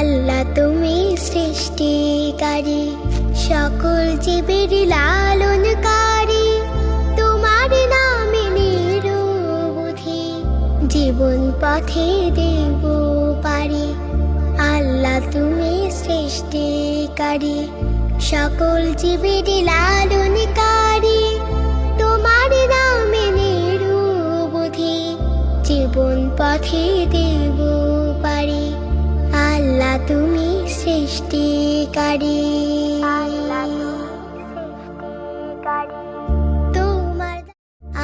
আল্লাহ তুমি সৃষ্টিকারী। সকল জীবের লালনকারী। তোমার নামে নিরবধি। জীবন পথে দেব পারি। আল্লাহ তুমি সৃষ্টিকারী। সকল জীবের লালনকারী। তোমার নামে নিরবধি। জীবন পথে দেব তুমি সৃষ্টিকারী।